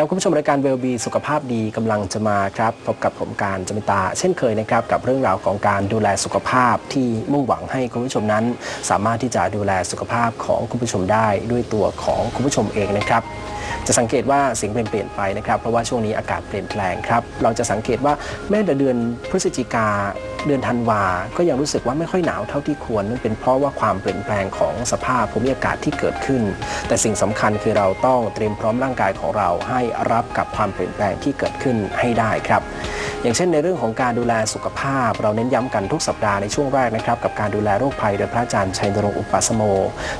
ครับคุณผู้ชมรายการเวลบีสุขภาพดีกำลังจะมาครับพบกับผมการจมิตา เช่นเคยนะครับกับเรื่องราวของการดูแลสุขภาพที่มุ่งหวังให้คุณผู้ชมนั้น สามารถที่จะดูแลสุขภาพของคุณผู้ชมได้ด้วยตัวของคุณผู้ชมเองนะครับ จะสังเกตว่าสิ่งเปลี่ยนเปลี่ยนไปนะครับ เพราะว่าช่วงนี้อากาศเปลี่ยนแปลงครับ เราจะสังเกตว่าแม้แต่เดือนพฤศจิกาเดือนธันวา ก็ยังรู้สึกว่าไม่ค่อยหนาวเท่าที่ควรนั่นเป็นเพราะว่าความเปลี่ยนแปลงของสภาพภูมิอากาศที่เกิดขึ้น แต่สิ่งสำคัญคือเราต้องเตรียมพร้อมร่างกายของเราให้รับกับความเปลี่ยนแปลงที่เกิดขึ้นให้ได้ครับ อย่างเช่นในเรื่องของการดูแลสุขภาพ เราเน้นย้ำกันทุกสัปดาห์ในช่วงแรกนะครับกับการดูแลโรคภัยโดยพระอาจารย์ชัยนรงค์อุปสโม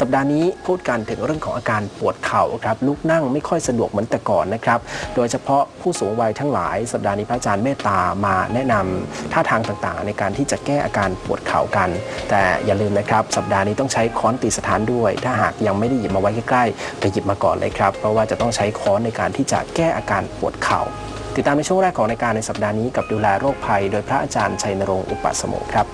สัปดาห์นี้พูดกันถึงเรื่องของอาการปวดเข่าครับลุกนั่งไม่ค่อยสะดวกเหมือนแต่ก่อนนะครับโดยเฉพาะผู้สูงวัยทั้งหลาย สัปดาห์นี้พระอาจารย์เมตตามาแนะนำท่าทางต่างๆ ในการที่จะแก้อาการปวดเข่ากัน แต่อย่าลืมนะครับ สัปดาห์นี้ต้องใช้ค้อนตีสถานด้วย ถ้าหากยังไม่ได้หยิบมาไว้ใกล้ๆไปหยิบมาก่อนเลยครับเพราะว่าจะต้องใช้ค้อนในการที่จะแก้อาการปวดเข่า ติดตามในช่วงแรกของรายการในสัปดาห์นี้กับดูแลโรคภัย โดยพระอาจารย์ชัยนรงค์อุปสโมครับ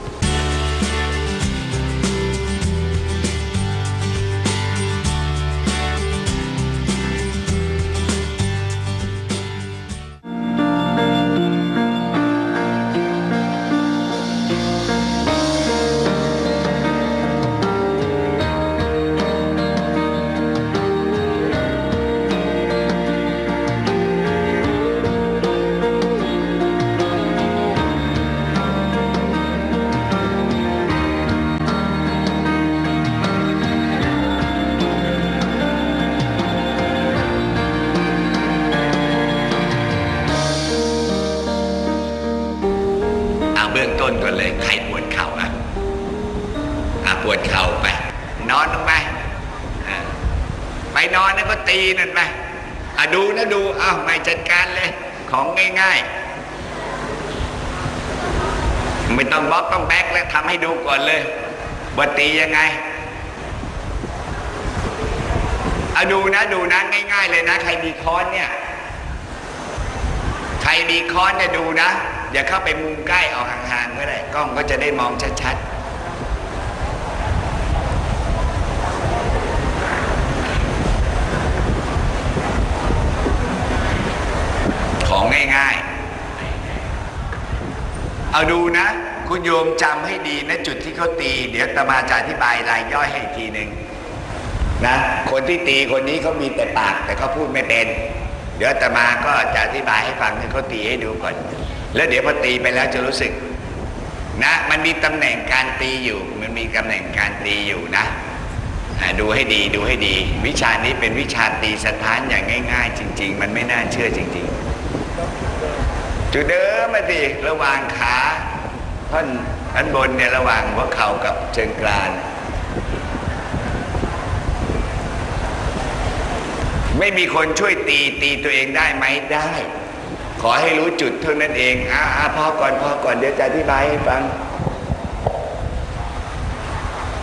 ตีนั่นไปอะดูนะดูอ้าวไม่จัดการเลย ของง่ายๆ ไม่ต้องบล็อกต้องแบกแล้วทำให้ดูก่อนเลยว่าตียังไงเอาดูนะดูนะง่าย ๆ เลยนะ ใครมีค้อนเนี่ย ใครมีค้อนเนี่ยดูนะ อย่าเข้าไปมุมใกล้เอาห่างๆก็ได้กล้องก็จะได้มองชัดๆ งง่ายๆ เอาดูนะ คุณโยมจำให้ดีนะจุดที่เขาตี เดี๋ยวตมาจะอธิบายรายย่อยให้ทีหนึ่งนะคนที่ตีคนนี้เขามีแต่ปากแต่เขาพูดไม่เป็น เดี๋ยวตมาก็จะอธิบายให้ฟังให้เขาตีให้ดูก่อน แล้วเดี๋ยวพอตีไปแล้วจะรู้สึกนะมันมีตำแหน่งการตีอยู่ มันมีตำแหน่งการตีอยู่นะดูให้ดีดูให้ดี วิชานี้เป็นวิชาตีสถานอย่างง่าย ๆ จริง ๆ มันไม่น่าเชื่อจริง ๆ จุดเดิมมาสิระหว่างขาท่อนอันบนเนี่ยระหว่างหัวเข่ากับเชิงกราน ไม่มีคนช่วยตีตีตัวเองได้ไหมได้ ขอให้รู้จุดเท่านั้นเองอ่าอ่าพอก่อนพอก่อนเดี๋ยวจะอธิบายให้ฟัง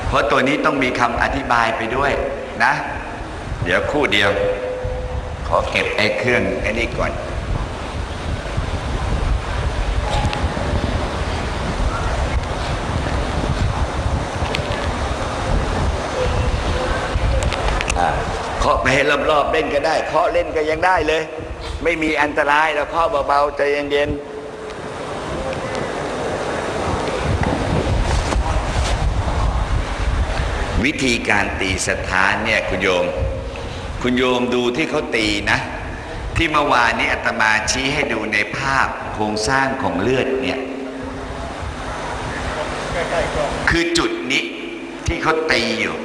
เพราะตัวนี้ต้องมีคำอธิบายไปด้วยนะ เดี๋ยวคู่เดียว ขอเก็บไอ้เครื่องไอ้นี่ก่อน เคาะไปให้รอบๆเล่นก็ได้เคาะเล่นก็ยังได้เลย ไม่มีอันตรายเราเคาะเบาๆใจเย็นๆวิธีการตีสถานเนี่ยคุณโยม คุณโยมดูที่เขาตีนะ ที่เมื่อวานนี้อาตมาชี้ให้ดูในภาพโครงสร้างของเลือดเนี่ย คือจุดนี้ที่เขาตีอยู่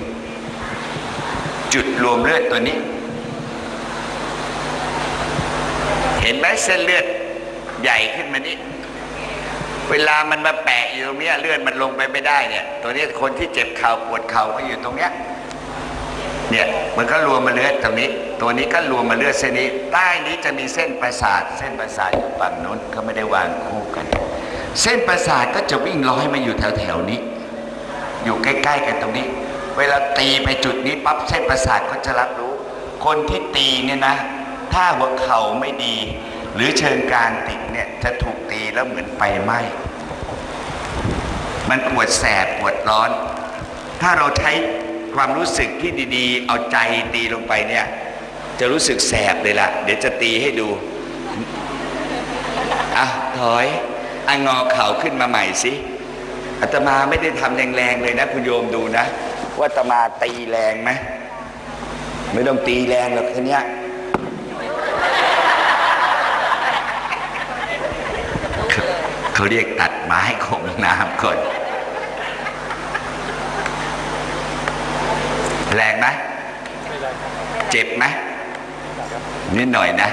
จุดรวมเลือดตัวนี้ เห็นไหมเส้นเลือดใหญ่ขึ้นมานี้เวลามันมาแปะอยู่ตรงเนี้ยเลือดมันลงไปไม่ได้เนี่ย ตัวนี้คนที่เจ็บเข่าปวดเข่าก็อยู่ตรงเนี้ยเนี่ยมันก็รวมมาเลือดตรงนี้ ตัวนี้ก็รวมมาเลือดเส้นนี้ ใต้นี้จะมีเส้นประสาท เส้นประสาทอยู่ฝั่งนู้นเขาไม่ได้วางคู่กัน เส้นประสาทก็จะวิ่งร้อยมาอยู่แถวๆนี้ อยู่ใกล้ ๆ กันตรงนี้ เวลาตีไปจุดนี้ปั๊บเส้นประสาทก็จะรับรู้ คนที่ตีเนี่ยนะ ถ้าหัวเข่าไม่ดี หรือเชิงกานติดเนี่ยจะถูกตีแล้วเหมือนไฟไหม้มันปวดแสบปวดร้อน ถ้าเราใช้ความรู้สึกที่ดีๆ เอาใจตีลงไปเนี่ย จะรู้สึกแสบเลยล่ะ เดี๋ยวจะตีให้ดูอะถอยอะงอเข่าขึ้นมาใหม่สิอาตมาไม่ได้ทำแรงๆเลยนะ คุณโยมดูนะ ว่าตมาตีแรงไหมไม่ต้องตีแรงหรอกทีเนี้ยเขาเขาเรียกตัดไม้ของน้ำก่อน แรงไหมเจ็บไหมนิดหน่อยนะ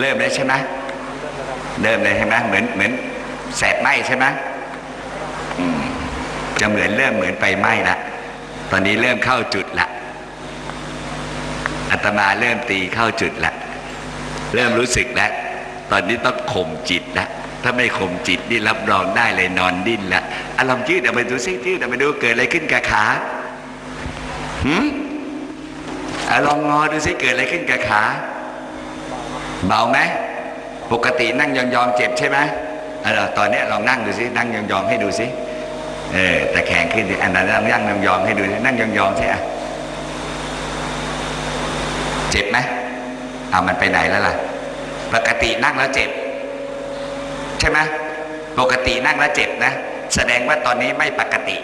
เริ่มแล้วใช่ไหมเริ่มเลยใช่ไหมเหมือนเหมือนแสบไหมใช่ไหมจะเหมือนเริ่มเหมือนไฟไหม้ละตอนนี้เริ่มเข้าจุดละอาตมาเริ่มตีเข้าจุดละเริ่มรู้สึกแล้วตอนนี้ต้องข่มจิตล้วถ้าไม่ข่มจิตนี่รับรองได้เลยนอนดิ้นละอะลองยืดออกไปดูซิยืดออกไปดูเกิดอะไรขึ้นกับขาหืมอลองงอดูซิเกิดอะไรขึ้นกับขา เบาไหมปกตินั่งยองๆเจ็บใช่ไหมเอตอนนี้ลองนั่งดูซินั่งยองๆให้ดูซิเออแต่แข็งขึ้นอันนั้นนั่งยองๆให้ดูนั่งยองๆใช่ไหมเจ็บไหมเอามันไปไหนแล้วล่ะ ปกตินั่งแล้วเจ็บ ใช่ไหมปกตินั่งแล้วเจ็บนะ แสดงว่าตอนนี้ไม่ปกติ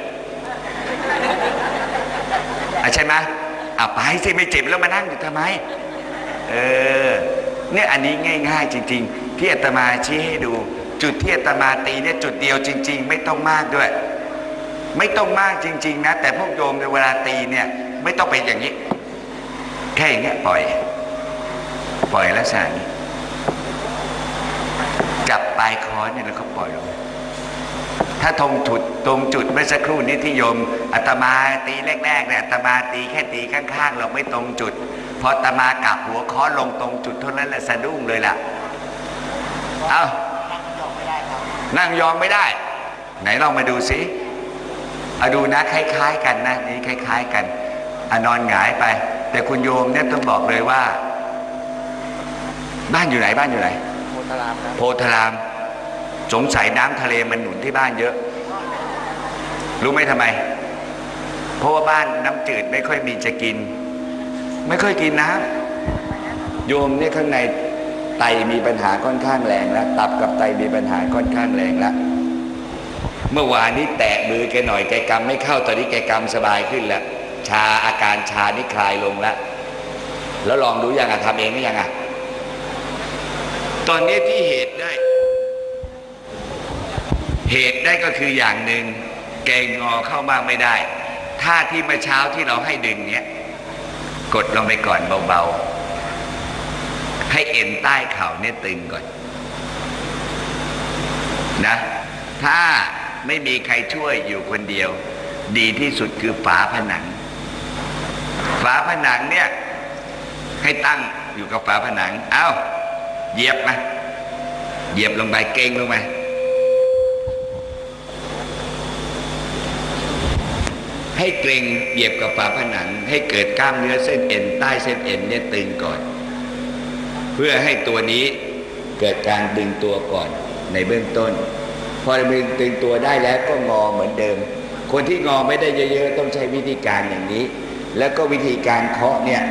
ใช่ไหมอะไปสิไม่เจ็บแล้วมานั่งอยู่ทำไม เออ เนี่ยอันนี้ง่าย ๆ จริง ๆ ที่อาตมาชี้ให้ดู จุดที่อาตมาตีเนี่ยจุดเดียวจริง ๆ ไม่ต้องมากด้วย ไม่ต้องมากจริง ๆ นะ แต่พวกโยมในเวลาตีเนี่ยไม่ต้องเป็นอย่างนี้ แค่อย่างเงี้ยปล่อย ปล่อยลักษณะนี้จับปลายคอเนี่ยแล้วก็ปล่อยลงถ้าตรงจุดตรงจุดเมื่อสักครู่นี้ที่โยมอาตมาตีแรกๆเนี่ยอาตมาตีแค่ตีข้างๆ เราไม่ตรงจุด พออาตมากลับหัวค้อลงตรงจุดเท่านั้นแหละสะดุ้งเลยล่ะเอานั่งยองไม่ได้ ไหนลองมาดูสิเอาดูนะคล้าย ๆ กันนะนี่คล้าย ๆ กันอะนอนหงายไป แต่คุณโยมเนี่ยต้องบอกเลยว่า บ้านอยู่ไหนบ้านอยู่ไหน โพธารามครับโพธาราม สงสัยน้ำทะเลมันหนุนที่บ้านเยอะ รู้ไหมทำไม เพราะว่าบ้านน้ำจืดไม่ค่อยมีจะกิน ไม่ค่อยกินน้ำโยมเนี่ยข้างในไตมีปัญหาค่อนข้างแรงแล้ว ตับกับไตมีปัญหาค่อนข้างแรงแล้ว เมื่อวานนี้แตะมือแกหน่อยแกกำไม่เข้าตอนนี้แกกำสบายขึ้นแล้วชาอาการชานี่คลายลงแล้ว แล้วลองดูยังอะทำเองหรือยังอะตอนนี้ที่เหตุได้ เหตุได้ก็คืออย่างหนึ่งแกงงอเข้าบ้างไม่ได้ท่าที่เมื่อเช้าที่เราให้ดึงเนี้ย กดลงไปก่อนเบาๆ ให้เอ็นใต้เข่าเนี่ยตึงก่อน นะ ถ้าไม่มีใครช่วยอยู่คนเดียว ดีที่สุดคือฝาผนัง ฝาผนังเนี่ย ให้ตั้งอยู่กับฝาผนัง เอ้า เหยียบมาเหยียบลงไปเก่งลงไป ให้เกรงเหยียบกับฝาผนัง ให้เกิดกล้ามเนื้อเส้นเอ็นใต้เส้นเอ็นเนี่ยตึงก่อน เพื่อให้ตัวนี้เกิดการดึงตัวก่อนในเบื้องต้น พอดึงตึงตัวได้แล้วก็งอเหมือนเดิม คนที่งอไม่ได้เยอะๆต้องใช้วิธีการอย่างนี้ แล้วก็วิธีการเคาะเนี่ย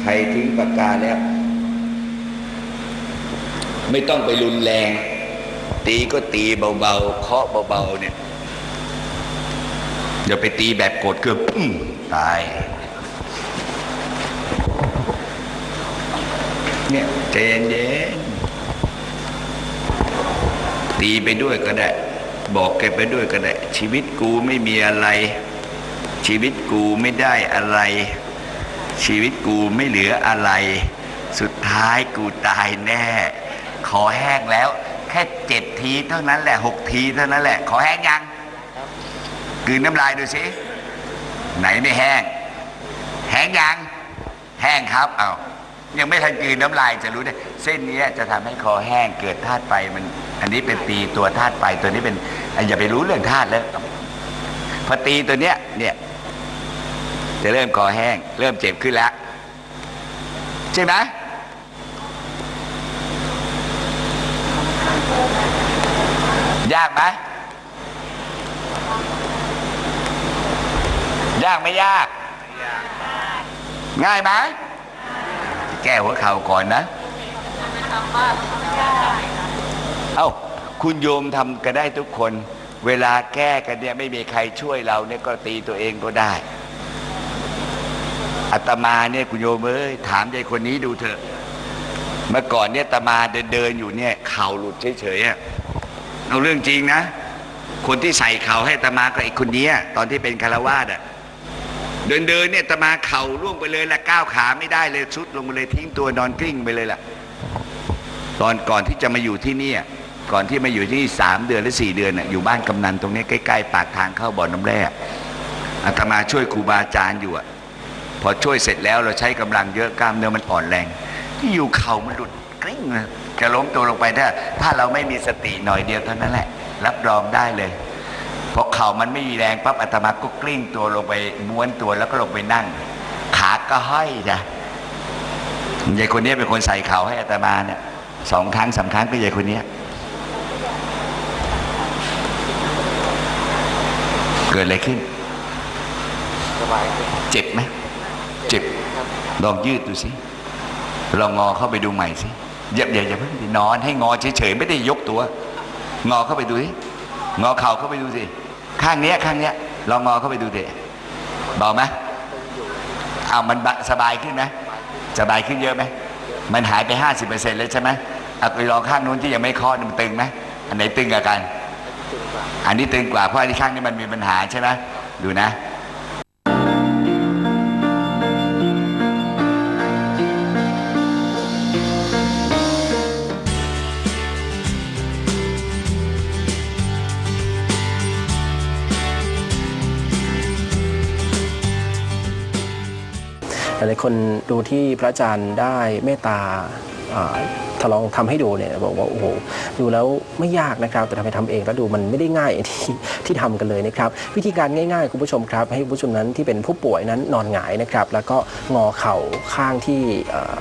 ใครทิ้งปากกาแล้ว ไม่ต้องไปรุนแรง ตีก็ตีเบาๆเคาะเบาๆเนี่ย อย่าไปตีแบบโกรธเกือปุ้มตายเนี่ยใจเย็นตีไปด้วยก็ได้ บอกแกไปด้วยก็ได้ ชีวิตกูไม่มีอะไร ชีวิตกูไม่ได้อะไร ชีวิตกูไม่เหลืออะไร สุดท้ายกูตายแน่ ขอแห้งแล้ว แค่เจ็ดทีเท่านั้นแหละหกทีเท่านั้นแหละ ขอแห้งยัง กืนน้ำลายดูสิไหนไม่แห้ง แห้งยัง แห้งครับเอายังไม่ทันกืนน้ำลายจะรู้ได้เส้นนี้จะทำให้คอแห้งเกิดธาตุไฟมัน อันนี้เป็นตีตัวธาตุไฟตัวนี้เป็นอย่าไปรู้เรื่องธาตุแล้วพอตีตัวเนี้ยเนี่ยจะเริ่มคอแห้ง เริ่มเจ็บขึ้นแล้วใช่ไหมยากไหม ยากไม่ยาก ง่ายไหมแก้หัวเข่าก่อนนะ เอ้า คุณโยมทำกันได้ทุกคน เวลาแก้กันเนี่ยไม่มีใครช่วยเราเนี่ยก็ตีตัวเองก็ได้อาตมาเนี่ยคุณโยมเอ้ยถามใจคนนี้ดูเถอะ เมื่อก่อนเนี่ยอาตมาเดินเดินอยู่เนี่ยเข่าหลุดเฉยๆเอาเรื่องจริงนะ คนที่ใส่เข่าให้อาตมาก็ไอ้คนนี้ตอนที่เป็นคารวาสอะ เดินเดินเนี่ยตมาเข่าล่วงไปเลยละก้าวขาไม่ได้เลยชุดลงไปเลยทิ้งตัวนอนกลิ้งไปเลยล่ะ ตอนก่อนที่จะมาอยู่ที่นี่ก่อนที่มาอยู่ที่นี่สามเดือนหรือสี่เดือนน่ะอยู่บ้านกำนันตรงนี้ใกล้ๆปากทางเข้าบ่อน้ำแร่อาตมาช่วยครูบาอาจารย์อยู่อะพอช่วยเสร็จแล้วเราใช้กำลังเยอะกล้ามเนื้อมันอ่อนแรง ที่อยู่เข่ามันหลุดกลิ้งจะล้มตัวลงไปถ้าถ้าเราไม่มีสติหน่อยเดียวเท่านั้นแหละ รับรองได้เลย พราะเข่ามันไม่มีแรงปั๊บอาตมาก็กลิ้งตัวลงไปม้วนตัวแล้วก็ลงไปนั่ง ขาก็ห้อยจ้ะยายคนนี้เป็นคนใส่เข่าให้อาตมาเนี่ยสองครั้งสามครั้งก็ยายคนนี้เกิดอะไรขึ้น เจ็บไหม เจ็บ ลองยืดดูสิ ลองงอเข้าไปดูใหม่สิอย่าอย่าอย่าเพิ่งนอนให้งอเฉยๆไม่ได้ยกตัว งอเข้าไปดูสิงอเข่าเข้าไปดูสิ ข้างเนี้ยข้างเนี้ยลองงอเข้าไปดูเดะเบาไหมเอามันสบายขึ้นไหมสบายขึ้นเยอะไหมมันหายไปห้าสิบเปอร์เซ็นต์เลยใช่ไหมเอาไปลองข้างนู้นที่ยังไม่คลอดมันตึงไหมอันไหนตึงกว่ากัน อันนี้ตึงกว่าเพราะอันที่ข้างนี้มันมีปัญหาใช่ไหมดูนะ ลายๆคนดูที่พระอาจารย์ได้เมตตาอ่า ทดลองทำให้ดูเนี่ยบอกว่าโอ้โหดูแล้วไม่ยากนะครับ แต่ทำไปทำเองแล้วดูมันไม่ได้ง่ายที่ที่ทำกันเลยนะครับ วิธีการง่ายๆ คุณผู้ชมครับ ให้คุณผู้ชมนั้นที่เป็นผู้ป่วยนั้นนอนหงายนะครับ แล้วก็งอเข่าข้างที่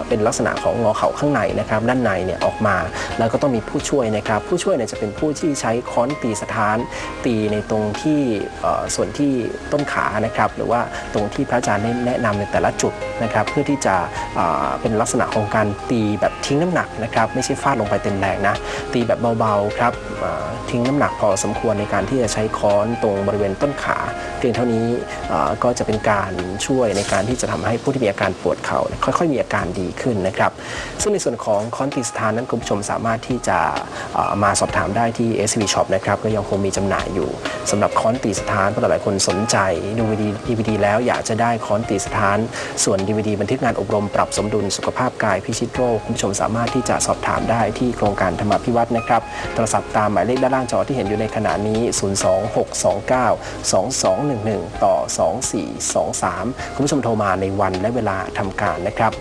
เป็นลักษณะของงอเข่าข้างในนะครับ ด้านในเนี่ยออกมา แล้วก็ต้องมีผู้ช่วยนะครับ ผู้ช่วยเนี่ยจะเป็นผู้ที่ใช้ค้อนตีสถาน ตีในตรงที่ส่วนที่ต้นขานะครับ หรือว่าตรงที่พระอาจารย์แนะนำในแต่ละจุดนะครับ เพื่อที่จะเอ่อเป็นลักษณะของการตีแบบทิ้งน้ำหนักนะครับไม่ใช่ฟาดลงไปเต็มแรงนะตีแบบเบาๆครับทิ้งน้ำหนักพอสมควรในการที่จะใช้ค้อนตรงบริเวณต้นขาเพียงเท่านี้ก็จะเป็นการช่วยในการที่จะทำให้ผู้ที่มีอาการปวดเข่าเนี่ยค่อยๆ มีอาการดีขึ้นนะครับซึ่งในส่วนของค้อนตีสถานนั้นคุณผู้ชมสามารถที่จะมาสอบถามได้ที่ SV Shop นะครับก็ยังคงมีจำหน่ายอยู่สำหรับค้อนตีสถานเพราะหลายคนสนใจดูวีดีดีวีดีแล้วอยากจะได้ค้อนตีสถาน ส่วนดีวีดีบันทึกงานอบรมปรับสมดุลสุขภาพกายพิชิตโรคคุณผู้ชมสามารถที่จะสอบถามได้ที่โครงการธรรมพิวัตรนะครับโทรศัพท์ตามหมายเลขด้านล่างจอที่เห็นอยู่ในขณะนี้ 026292211 ต่อ 2423 คุณผู้ชมโทรมาในวันและเวลาทำการนะครับ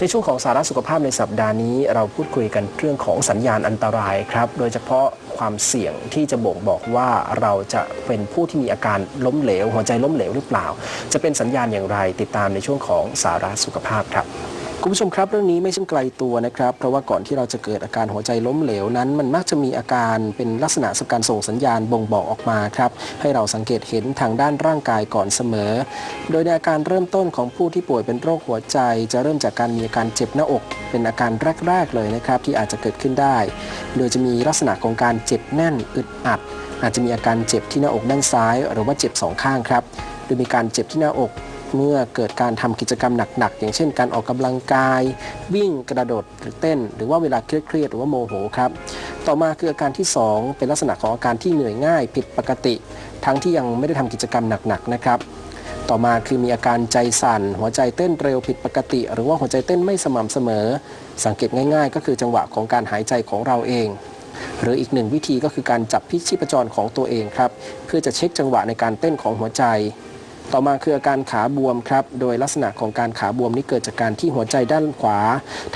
ในช่วงของสาระสุขภาพในสัปดาห์นี้ เราพูดคุยกันเรื่องของสัญญาณอันตรายครับ โดยเฉพาะความเสี่ยงที่จะบ่งบอกว่าเราจะเป็นผู้ที่มีอาการล้มเหลว หัวใจล้มเหลวหรือเปล่า จะเป็นสัญญาณอย่างไรติดตามในช่วงของสาระสุขภาพครับ คุณผู้ชมครับเรื่องนี้ไม่ใช่ไกลตัวนะครับ เพราะว่าก่อนที่เราจะเกิดอาการหัวใจล้มเหลวนั้น มันมักจะมีอาการเป็นลักษณะสการส่งสัญญาณบ่งบอกออกมาครับ ให้เราสังเกตเห็นทางด้านร่างกายก่อนเสมอ โดยในอาการเริ่มต้นของผู้ที่ป่วยเป็นโรคหัวใจ จะเริ่มจากการมีอาการเจ็บหน้าอก เป็นอาการแรก ๆ เลยนะครับที่อาจจะเกิดขึ้นได้ โดยจะมีลักษณะของการเจ็บแน่นอึดอัด อาจจะมีอาการเจ็บที่หน้าอกด้านซ้าย หรือว่าเจ็บสองข้างครับโดยมีการเจ็บที่หน้าอก เมื่อเกิดการทำกิจกรรมหนักๆ อย่างเช่นการออกกำลังกาย วิ่งกระโดดหรือเต้น หรือว่าเวลาเครียดๆหรือว่าโมโหครับต่อมาคืออาการที่ 2 เป็นลักษณะของอาการที่เหนื่อยง่ายผิดปกติ ทั้งที่ยังไม่ได้ทำกิจกรรมหนักๆนะครับต่อมาคือมีอาการใจสั่น หัวใจเต้นเร็วผิดปกติ หรือว่าหัวใจเต้นไม่สม่ำเสมอ สังเกตง่ายๆ ก็คือจังหวะของการหายใจของเราเอง หรืออีกหนึ่งวิธีก็คือการจับพิชีพจรของตัวเองครับ เพื่อจะเช็คจังหวะในการเต้นของหัวใจ ต่อมาคืออาการขาบวมครับ โดยลักษณะของการขาบวมนี้เกิดจากการที่หัวใจด้านขวา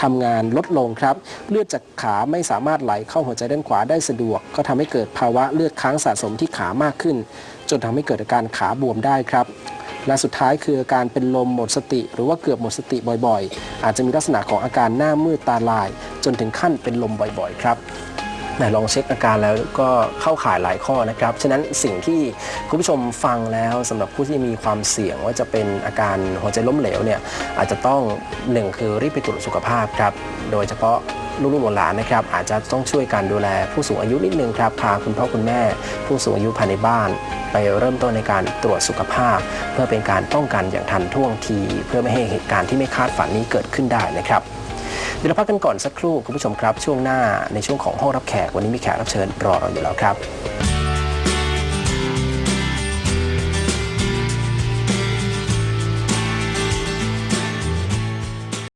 ทำงานลดลงครับ เลือดจากขาไม่สามารถไหลเข้าหัวใจด้านขวาได้สะดวก ก็ทำให้เกิดภาวะเลือดค้างสะสมที่ขามากขึ้น จนทำให้เกิดอาการขาบวมได้ครับและสุดท้ายคืออาการเป็นลมหมดสติ หรือว่าเกือบหมดสติบ่อยๆ อาจจะมีลักษณะของอาการหน้ามืดตาลาย จนถึงขั้นเป็นลมบ่อยๆ ครับ แหมลองเช็คอาการแล้วก็เข้าข่ายหลายข้อนะครับ ฉะนั้นสิ่งที่คุณผู้ชมฟังแล้วสำหรับผู้ที่มีความเสี่ยงว่าจะเป็นอาการหัวใจล้มเหลวเนี่ยอาจจะต้องหนึ่งคือรีบไปตรวจสุขภาพครับ โดยเฉพาะลูกๆหลานนะครับ อาจจะต้องช่วยกันดูแลผู้สูงอายุนิดนึงครับ พาคุณพ่อคุณแม่ ผู้สูงอายุภายในบ้าน ไปเริ่มต้นในการตรวจสุขภาพ เพื่อเป็นการป้องกันอย่างทันท่วงที เพื่อไม่ให้เหตุการณ์ที่ไม่คาดฝันนี้เกิดขึ้นได้นะครับ เดี๋ยวเราพักกันก่อนสักครู่คุณผู้ชมครับ ช่วงหน้าในช่วงของห้องรับแขกวันนี้มีแขกรับเชิญรอเราอยู่แล้วครับ